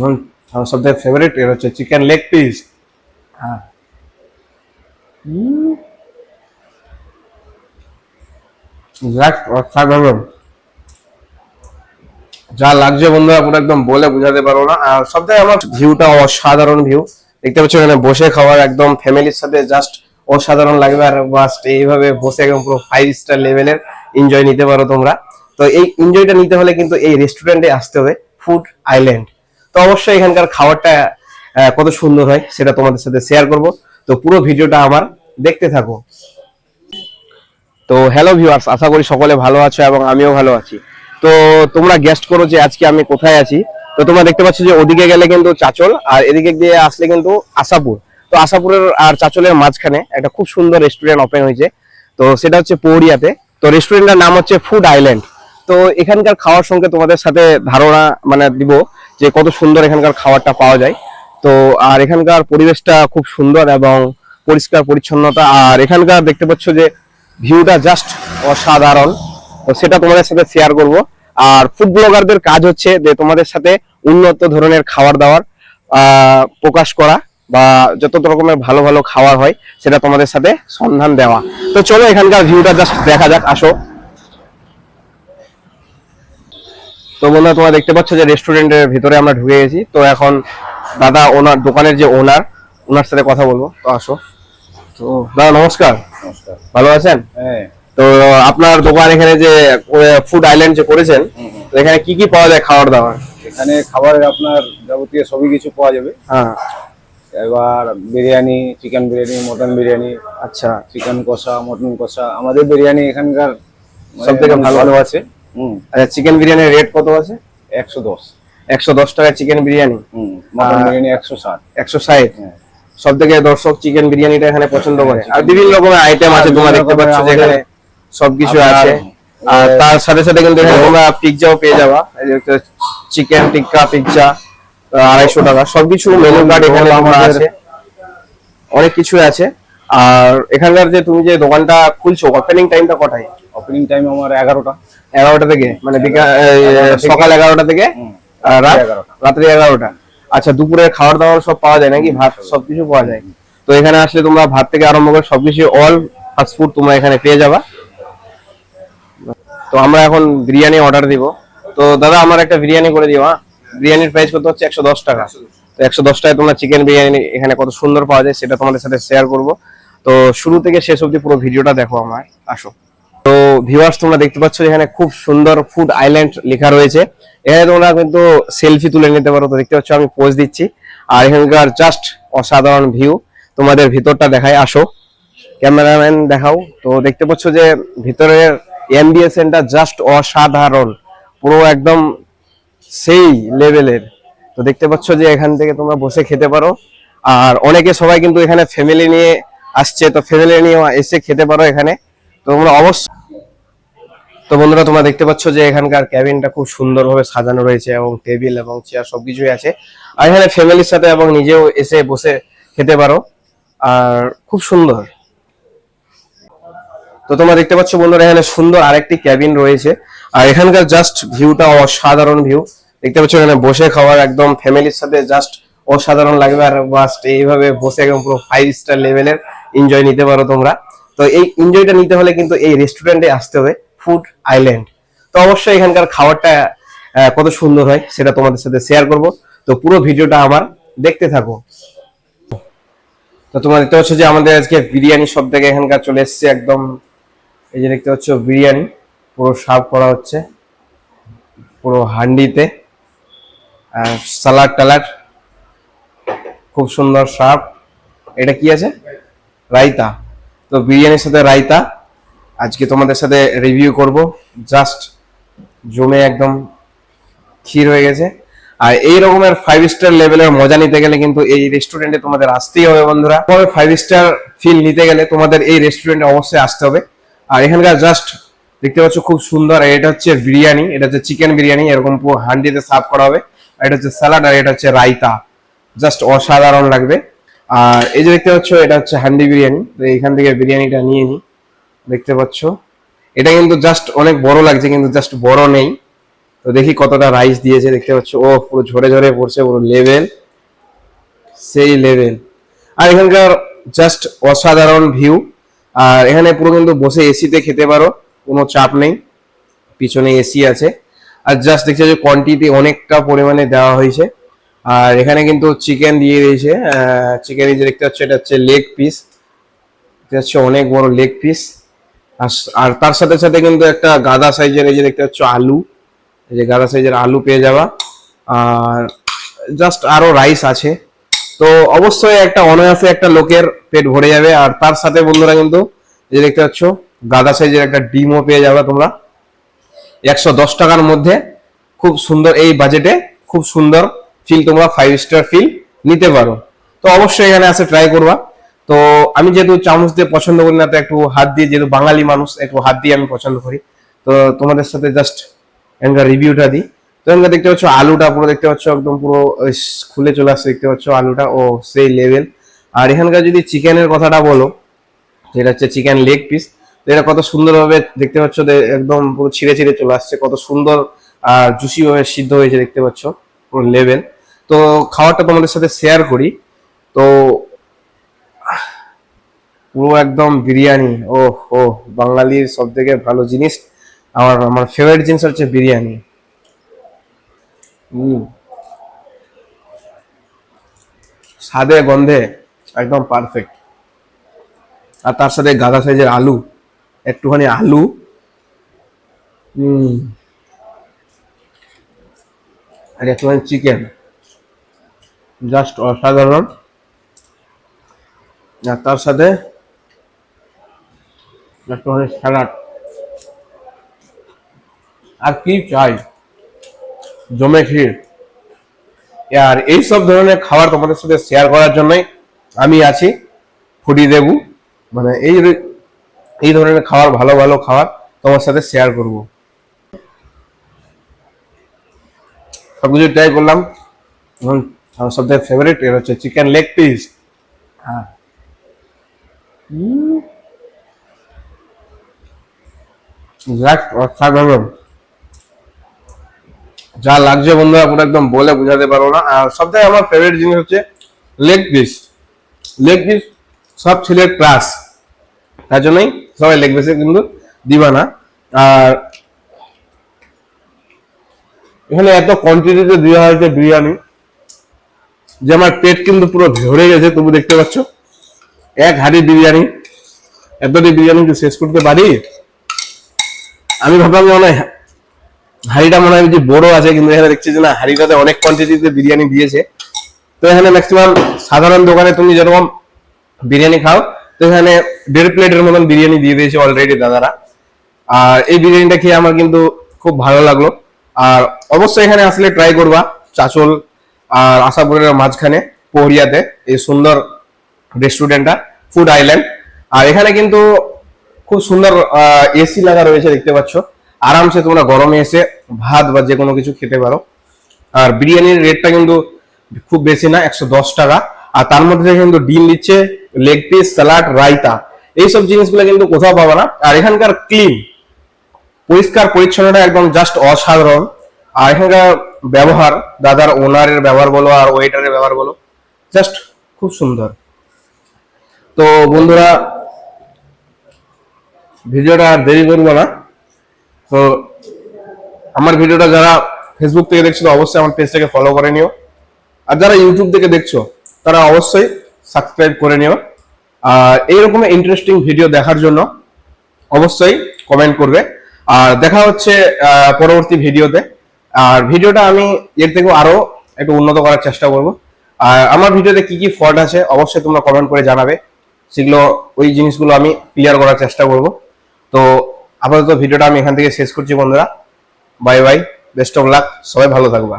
হুম, আমার ফেভারিট এটা হচ্ছে চিকেন লেগ পিস হ্যাঁ। যা লাগছে বন্ধুরা পুরো একদম বলে বোঝাতে পারব না। আর সব থেকে আমার ভিউটা অসাধারণ ভিউ দেখতে পাচ্ছ এখানে বসে খাওয়ার একদম ফ্যামিলির সাথে জাস্ট অসাধারণ লাগবে। আর বাস্ট এইভাবে বসে একদম পুরো ফাইভ স্টার লেভেলের এনজয় নিতে পারো তোমরা। তো এই এনজয়টা নিতে হলে কিন্তু এই রেস্টুরেন্টে আসতে হবে ফুড আইল্যান্ড তো অবশ্যই এখানকার খাবারটা কত সুন্দর হয় সেটা তোমাদের সাথে শেয়ার করব। তো পুরো ভিডিওটা আমার দেখতে থাকো। তো হ্যালো ভিউয়ার্স আশা করি সকলে ভালো আছো এবং আমিও ভালো আছি। তো তোমরা গেস্ট করো যে আজকে আমি কোথায় আছি। তো তোমরা দেখতে পাচ্ছ যে ওদিকে গেলে কিন্তু চাচল, আর এদিকে দিয়ে আসলে কিন্তু আশাপুর। তো আশাপুরের আর চাচলের মাঝখানে একটা খুব সুন্দর রেস্টুরেন্ট ওপেন হয়েছে। তো সেটা হচ্ছে পৌরিয়াতে তো রেস্টুরেন্টের নাম হচ্ছে ফুড আইল্যান্ড তো এখানকার খাওয়ার সঙ্গে তোমাদের সাথে ধারণা মানে দিব যে কত সুন্দর এখানকার খাবারটা পাওয়া যায়। তো আর এখানকার পরিবেশটা খুব সুন্দর এবং পরিষ্কার পরিচ্ছন্নতা। আর এখানকার দেখতে পাচ্ছ যে ভিউটা জাস্ট অসাধারণ। তো সেটা তোমাদের সাথে শেয়ার করব। আর ফুড ব্লগারদের কাজ হচ্ছে যে তোমাদের সাথে উন্নত ধরনের খাবার দাবার প্রকাশ করা বা যত রকমের ভালো ভালো খাবার হয়, সেটা তোমাদের সাথে সন্ধান দেওয়া। তো চলো এখানকার ভিউটা জাস্ট দেখা যাক, আসো। তো বন্ধুরা তোমরা দেখতে পাচ্ছ যে রেস্টুরেন্টের ভিতরে আমরা ঢুকে গেছি। তো এখন দাদা ওনার দোকানের যে ওনার ওনার সাথে কথা বলব। তো আসো। তো দাদা নমস্কার। নমস্কার। ভালো আছেন? হ্যাঁ। তো আপনার দোকান এখানে যে ফুড আইল্যান্ড যে করেছেন তো এখানে কি কি পাওয়া যায় খাবার দাবার এখানে খাবারের আপনার যাবতীয় সবই কিছু পাওয়া যাবে। হ্যাঁ। এবার বিরিয়ানি চিকেন বিরিয়ানি মটন বিরিয়ানি আচ্ছা। চিকেন কষা মটন কষা আমাদের বিরিয়ানি এখানকার সব থেকে ভালো। ভালো আছে। আচ্ছা চিকেন বিরিয়ানির রেট কত আছে? একশো দশ। একশো দশ টাকা চিকেন বিরিয়ানি? হুম মটন বিরিয়ানি একশো ষাট। একশো ষাট? হ্যাঁ। সব থেকে দর্শক চিকেন বিরিয়ানিটা এখানে পছন্দ করে। আর বিভিন্ন রকমের আইটেম আছে তোমরা দেখতে পাচ্ছ যে এখানে সবকিছু আছে। আর তার সাথে সাথে কিন্তু এখানে তোমরা পিৎজাও পেয়ে যাবা। চিকেন টিক্কা পিৎজা আড়াইশো টাকা। সবকিছু মেনু কার্ড এখানে আমাদের- আছে। অনেক কিছু আছে। আর এখানকার যে তুমি যে দোকানটা খুলছো ওপেনিং টাইমটা কটায়? ওপেনিং টাইম আমার এগারোটা। এগারোটা থেকে? মানে সকাল এগারোটা থেকে রাত। রাত্রি এগারোটা। আচ্ছা দুপুরে খাবার দাবার সব পাওয়া যায় নাকি? ভাত সবকিছু পাওয়া যায়? তো এখানে আসলে তোমরা ভাত থেকে আরম্ভ করে সবকিছু অল ফাস্ট ফুড তোমরা এখানে পেয়ে যাবা। তো আমরা এখন বিরিয়ানি অর্ডার দিব। তো দাদা আমার একটা বিরিয়ানি করে দিও হ্যাঁ? বিরিয়ানির প্রাইস কত হচ্ছে? একশো দশ টাকা। তো একশো দশ টাকায় তোমরা চিকেন বিরিয়ানি এখানে কত সুন্দর পাওয়া যায় সেটা তোমাদের সাথে শেয়ার করব। তো শুরু থেকে শেষ অবধি পুরো ভিডিওটা দেখো আমার। আসো। তো ভিউয়ার্স তোমরা দেখতে পাচ্ছ এখানে খুব সুন্দর ফুড আইল্যান্ড লেখা রয়েছে। এখানে তোমরা কিন্তু সেলফি তুলে নিতে পারো। তো দেখতে পাচ্ছ আমি পোজ দিচ্ছি। আর এখানকার জাস্ট অসাধারণ ভিউ তোমাদের ভিতরটা দেখায়। আসো। ক্যামেরাম্যান দেখাও। তো দেখতে পাচ্ছ যে ভিতরের এমবিএসএনটা জাস্ট অসাধারণ। পুরো একদম সেই লেভেলের তো দেখতে পাচ্ছ যে এখান থেকে তোমরা বসে খেতে পারো। আর অনেকে সবাই কিন্তু এখানে ফ্যামিলি নিয়ে আসছে, তো ফ্যামিলি নিয়ে এসে খেতে পারো এখানে। তো তোমরা অবশ্যই তো বন্ধুরা, তোমরা দেখতে পাচ্ছ যে এখানকার ক্যাবিনটা খুব সুন্দরভাবে সাজানো রয়েছে এবং টেবিল এবং চেয়ার সবকিছুই আছে। আর এখানে ফ্যামিলির সাথে এবং নিজেও এসে বসে খেতে পারো। আর খুব সুন্দর। তো তোমরা দেখতে পাচ্ছ বন্ধুরা, এখানে সুন্দর আরেকটি ক্যাবিন রয়েছে। আর এখানকার জাস্ট ভিউটা অসাধারণ ভিউ দেখতে পাচ্ছ এখানে বসে খাওয়ার একদম ফ্যামিলির সাথে জাস্ট অসাধারণ লাগবে আর জাস্ট এইভাবে বসে একদম পুরো ফাইভ স্টার লেভেলের এনজয় নিতে পারো তোমরা। তো এই এনজয়টা নিতে হলে কিন্তু এই রেস্টুরেন্টে আসতে হবে ফুড আইল্যান্ড তো অবশ্যই এখানকার খাবারটা কত সুন্দর হয় সেটা তোমাদের সাথে শেয়ার করব। তো পুরো ভিডিওটা আমার দেখতে থাকো। তো তোমরা দেখতে পাচ্ছ যে আমাদের আজকে বিরিয়ানি সব থেকে এখানকার চলে এসছে একদম, এই যে দেখতে পাচ্ছ বিরিয়ানি, পুরো সার্ভ করা হচ্ছে, পুরো হান্ডিতে, আর সালাড টালাড। খুব সুন্দর সার্ভ এটা কি আছে? রায়তা তো বিরিয়ানির সাথে রায়তা আজকে তোমাদের সাথে রিভিউ করব। জাস্ট জমে একদম ক্ষীর হয়ে গেছে। আর এই রকমের ফাইভ স্টার লেভেলের মজা নিতে গেলে কিন্তু এই রেস্টুরেন্টে তোমাদের আসতেই হবে বন্ধুরা। তবে ফাইভ স্টার ফিল নিতে গেলে তোমাদের এই রেস্টুরেন্টে অবশ্যই আসতে হবে। আর এখানকার জাস্ট দেখতে পাচ্ছ খুব সুন্দর। আর এটা হচ্ছে বিরিয়ানি। এটা হচ্ছে চিকেন বিরিয়ানি। এরকম পুরো হান্ডিতে সার্ভ করা হবে। আর এটা হচ্ছে স্যালাড আর এটা হচ্ছে রায়তা জাস্ট অসাধারণ লাগবে। আর এই যে দেখতে পাচ্ছ, এটা হচ্ছে হান্ডি বিরিয়ানি। তো এইখান থেকে বিরিয়ানিটা নিয়ে নিই দেখতে পাচ্ছ। এটা কিন্তু জাস্ট অনেক বড় লাগছে, কিন্তু জাস্ট বড় নেই। তো দেখি কতটা রাইস দিয়েছে, দেখতে পাচ্ছ। ও, পুরো ঝরে ঝরে পড়ছে, পুরো লেভেল সেই লেভেল আর এখানকার জাস্ট অসাধারণ ভিউ আর এখানে পুরো কিন্তু বসে এসিতে খেতে পারো, কোনো চাপ নেই। পিছনে এসি আছে। আর জাস্ট দেখছ যে কোয়ান্টিটি অনেকটা পরিমাণে দেওয়া হয়েছে। আর এখানে কিন্তু চিকেন দিয়ে দিয়েছে চিকেন এই যে দেখতে পাচ্ছ, এটা হচ্ছে লেগ পিস এটা হচ্ছে অনেক বড় লেগ পিস আর তার সাথে সাথে কিন্তু একটা গাদা সাইজের এই যে দেখতে পাচ্ছ, আলু। এই যে গাদা সাইজের আলু পেয়ে যাবা। আর জাস্ট আরও রাইস আছে। তো অবশ্যই একটা অনায়াসে একটা লোকের পেট ভরে যাবে। আর তার সাথে বন্ধুরা কিন্তু এই যে দেখতে পাচ্ছ, গাদা সাইজের একটা ডিমও পেয়ে যাবে তোমরা। একশো দশ টাকার মধ্যে। খুব সুন্দর, এই বাজেটে খুব সুন্দর ফিল তোমরা ফাইভ স্টার ফিল নিতে পারো। তো অবশ্যই এখানে আসে ট্রাই করবা। তো আমি যেহেতু চামচ দিয়ে পছন্দ করি না, তো একটু হাত দিয়ে, যেহেতু বাঙালি মানুষ, একটু হাত দিয়ে আমি পছন্দ করি। তো তোমাদের সাথে জাস্ট এখানকার রিভিউটা দিই। তো এখানকার দেখতে পাচ্ছ, আলুটা পুরো দেখতে পাচ্ছ, একদম পুরো খুলে চলে আসছে, দেখতে পাচ্ছ আলুটা, ও সেই লেভেল আর এখানকার যদি চিকেনের কথাটা বলো, যেটা হচ্ছে চিকেন লেগ পিস তো এটা কত সুন্দরভাবে দেখতে পাচ্ছ একদম পুরো ছিঁড়ে ছিঁড়ে চলে আসছে, কত সুন্দর আর জুসিভাবে সিদ্ধ হয়েছে দেখতে পাচ্ছ। লেভেল তো খাবারটা তোমাদের সাথে শেয়ার করি। তো পুরো একদম বিরিয়ানি ও ও বাঙালির সব থেকে ভালো জিনিস। আমার আমার ফেভারিট জিনিস হচ্ছে বিরিয়ানি। স্বাদে, গন্ধে একদম পারফেক্ট আর তার সাথে গাদা সাইজের আলু, একটুখানি আলু। হুম একটুখানি চিকেন জাস্ট অসাধারণ। আর তার সাথে স্যালাড আর কি চাই? জমে ক্ষীর। আর এই সব ধরনের খাবার তোমাদের সাথে শেয়ার করার জন্যই আমি আছি। ফুডি দেবু। মানে এই এই ধরনের খাবার, ভালো ভালো খাবার তোমার সাথে শেয়ার করব। সবকিছু ট্রাই করলাম। এখন আমার সব থেকে ফেভারিট এর হচ্ছে চিকেন লেগ পিস হ্যাঁ। অসাধারণ। যা লাগছে বন্ধুরা পুরো একদম বলে বোঝাতে পারব না। আর সব থেকে আমার ফেভারিট জিনিস হচ্ছে লেগ পিস লেগ পিস সব ছেলের ক্লাস তার জন্যই সবাই লেগ পিসে কিন্তু দিবা না। আর এখানে এত কোয়ান্টিটিতে দেওয়া হয়েছে বিরিয়ানি, যে আমার পেট কিন্তু পুরো ভরে গেছে, তবু দেখতে পাচ্ছ? এক হাড়ি বিরিয়ানি এতটি বিরিয়ানি কি শেষ করতে পারি? আমি ভাবলাম মনে হয় হাড়িটা মনে হয় যে বড় আছে, কিন্তু এখানে দেখছি যে না, হাড়িটাতে অনেক কোয়ান্টিটিতে বিরিয়ানি দিয়েছে। তো এখানে ম্যাক্সিমাম সাধারণ দোকানে তুমি যেরকম বিরিয়ানি খাও, তো এখানে দেড় প্লেটের মতন বিরিয়ানি দিয়ে দিয়েছে অলরেডি দাদারা। আর এই বিরিয়ানিটা খেয়ে আমার কিন্তু খুব ভালো লাগল। আর অবশ্যই এখানে আসলে ট্রাই করবা, চাচল আর আশাপুরের মাঝখানে পহরিয়াতে, এই সুন্দর রেস্টুরেন্টটা ফুড আইল্যান্ড আর এখানে কিন্তু খুব সুন্দর এসি লাগা রয়েছে, দেখতে পাচ্ছ। আরামসে তোমরা গরমে এসে ভাত বা যে কোনো কিছু খেতে পারো। আর বিরিয়ানির রেটটা কিন্তু খুব বেশি না, একশো দশ টাকা। আর তার মধ্যে কিন্তু ডিম দিচ্ছে লেগ পিস স্যালাড রায়তা। এইসব জিনিসগুলো কিন্তু কোথাও পাবো না। আর এখানকার ক্লিন পরিষ্কার পরিচ্ছন্নটা একদম জাস্ট অসাধারণ। আর এখানকার ব্যবহার, দাদার ওনারের ব্যবহার বলো আর ওয়েটারের ব্যবহার বলো জাস্ট খুব সুন্দর। তো বন্ধুরা, ভিডিওটা আর দেরি করব না। তো আমার ভিডিওটা যারা ফেসবুক থেকে দেখছ, অবশ্যই আমার পেজটাকে ফলো করে নিও। আর যারা ইউটিউব থেকে দেখছ, তারা অবশ্যই সাবস্ক্রাইব করে নিও। আর এইরকম ইন্টারেস্টিং ভিডিও দেখার জন্য অবশ্যই কমেন্ট করবে। আর দেখা হচ্ছে পরবর্তী ভিডিওতে। আর ভিডিওটা আমি এর থেকেও আরও একটু উন্নত করার চেষ্টা করব। আর আমার ভিডিওতে কি কি ফল্ট আছে অবশ্যই তোমরা কমেন্ট করে জানাবে। সেগুলো, ওই জিনিসগুলো আমি ক্লিয়ার করার চেষ্টা করব। তো আপাতত ভিডিওটা আমি এখান থেকে শেষ করছি বন্ধুরা। Bye bye best of luck সবাই ভালো থাকবা।